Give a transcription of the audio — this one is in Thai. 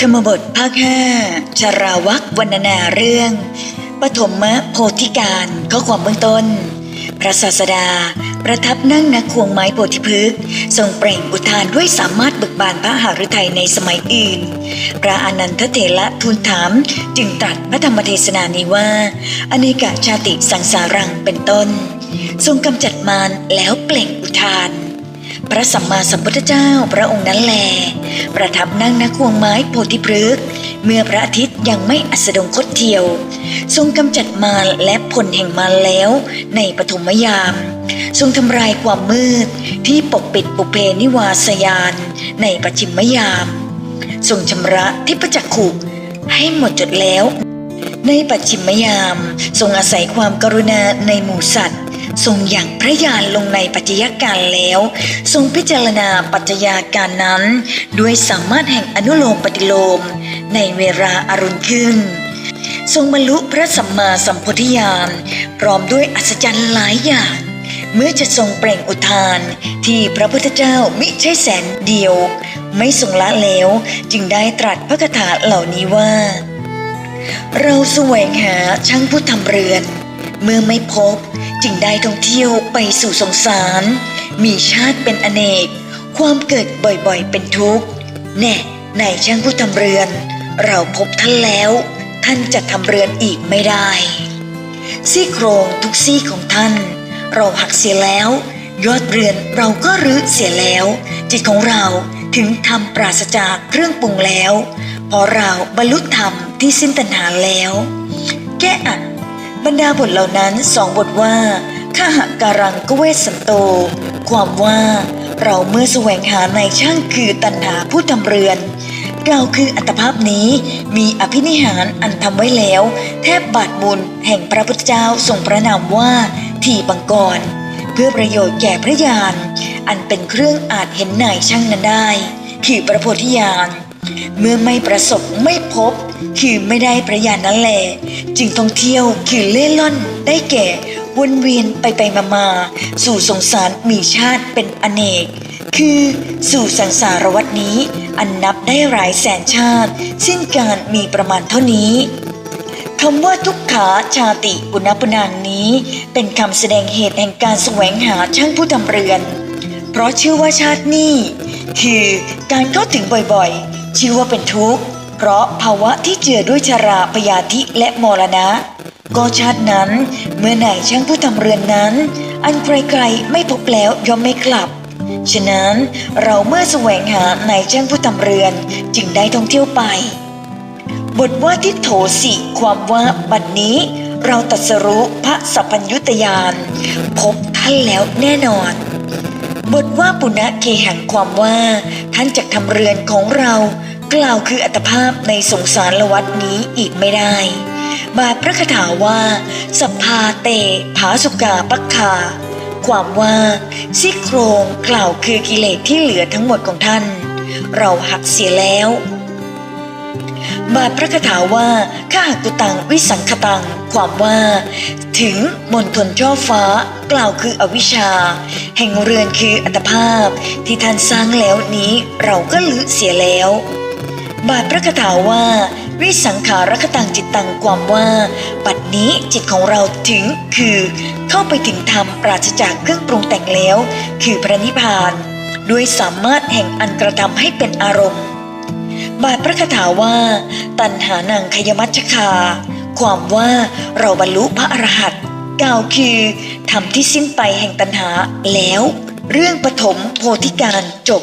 ธรรมบทภาคห้าชาราวักวรรณนาเรื่อง ปฐมมะโพธิการข้อความเบื้องต้น พระศาสดา ประทับนั่งณควงไม้โพธิพฤกษ์ทรงเปล่งอุทานด้วยสามารถบึกบานพระหฤทัยในสมัยอื่น พระอนันทเถระทูลถามจึงตรัสพระธรรมเทศนานี้ว่า อเนกชาติสังสารังเป็นต้น ทรงกำจัดมารแล้วเปล่งอุทาน พระสัมมาสัมพุทธเจ้าพระองค์นั้นแล ประทับนั่งณควงไม้โพธิพฤกษ์เมื่อพระอาทิตย์ยังไม่อัสดงคตเทียว ทรงกำจัดมารและผลแห่งมารแล้วในปฐมยาม ทรงทำลายความมืดที่ปกปิดปุเพนิวาสยาน ในปัจฉิมยาม ทรงชำระทิพจักขุให้หมดจดแล้ว ในปัจฉิมยาม ทรงอาศัยความกรุณาในหมู่สัตว์ ทรงอย่างพระญาณลงในปัจจัยการแล้ว ทรงพิจารณาปัจจัยการนั้น ด้วยสามารถแห่งอนุโลมปฏิโลม ในเวลาอารุณขึ้น ทรงบรรลุพระสัมมาสัมพุทธญาณพร้อมด้วยอัศจรรย์หลายอย่าง เมื่อจะทรงเปล่งอุทานที่พระพุทธเจ้ามิใช่แสนเดียว ไม่ทรงละแล้วจึงได้ตรัสพระคาถาเหล่านี้ว่า เราแสวงหาช่างผู้ทำเรือน เมื่อไม่พบ จึงได้ท่องเที่ยวไปสู่สงสาร มีชาติเป็นอเนก ความเกิดบ่อยๆเป็นทุกข์ แน่ในช่างผู้ทำเรือน เราพบท่านแล้ว ท่านจะทำเรือนอีกไม่ได้ ซี่โครงทุกซี่ของท่าน เราหักเสียแล้ว ยอดเรือนเราก็รื้อเสียแล้ว จิตของเราถึงทำปราศจากเครื่องปรุงแล้วเพราะเราบรรลุธรรมที่สิ้นตัณหาแล้ว แก้อัด บรรดาบทเหล่านั้นสองบทว่าข้าหการังกเวสสันโต ความว่าเราเมื่อแสวงหาในช่างคือตัณหาผู้ทำเรือน เราคืออัตภาพนี้มีอภินิหารอันทำไว้แล้ว แทบบาทบุญแห่งพระพุทธเจ้าทรงพระนามว่าทีบังกร เพื่อประโยชน์แก่พระญาณอันเป็นเครื่องอาจเห็นนายช่างนั้นได้ คือพระโพธิญาณ เมื่อไม่ประสบไม่พบ คือไม่ได้พระญาณนั่นแหละจึงท่องเที่ยวคือเล่ล่อนได้แก่วนเวียนไปไปมามาสู่สงสารมีชาติเป็นอเนก คือสู่สังสารวัตนี้ อันนับได้หลายแสนชาติ สิ้นการมีประมาณเท่านี้คำว่าทุกขาชาติปุณปุนางนี้ เป็นคำแสดงเหตุแห่งการแสวงหาช่างผู้ทำเรือน เพราะชื่อว่าชาตินี้ คือการเข้าถึงบ่อยๆ ชื่อว่าเป็นทุกข์ เพราะภาวะที่เจือด้วยชาราพยาธิและมรณะ ก็ชาตินั้น เมื่อไหนช่างผู้ทำเรือนนั้น อันไกลๆไม่พบแล้วย่อมไม่กลับ ฉะนั้นเราเมื่อแสวงหาในช่างผู้ทำเรือนจึงได้ท่องเที่ยวไป บทว่าทิโถสิความว่าบัดนนี้เราตรัสรู้พระสัพพัญยุตยาน พบท่านแล้วแน่นอน บทว่าปุณะเคหังความว่า ท่านจะทำเรือนของเรากล่าวคืออัตภาพในสงสารละวัดนี้อีกไม่ได้ บาพระคาถาว่า สัพพาเตผาสุกาปักคาความว่าซี่โครงกล่าวคือกิเลสที่เหลือทั้งหมดของท่าน เราหักเสียแล้ว บาทพระคาถาว่าข้าหักุตังวิสังคตัง ความว่า ถึงมณฑลช่อฟ้ากล่าวคืออวิชชา แห่งเรือนคืออัตภาพ ที่ท่านสร้างแล้วนี้เราก็ลือเสียแล้ว บาทพระคาถาว่า วิสังขารคตังจิตตังความว่าปัดนี้จิตของเราถึงคือ เข้าไปถึงธรรมปราศจากเครื่องปรุงแต่งแล้ว คือพระนิพพาน ด้วยสามารถแห่งอันกระทำให้เป็นอารมณ์ บาทพระคาถาว่า ตันหานังขยมัชคา ความว่าเราบรรลุพระอรหันต์กล่าวคือทำที่สิ้นไปแห่งตันหาแล้ว เรื่องปฐมโพธิการจบ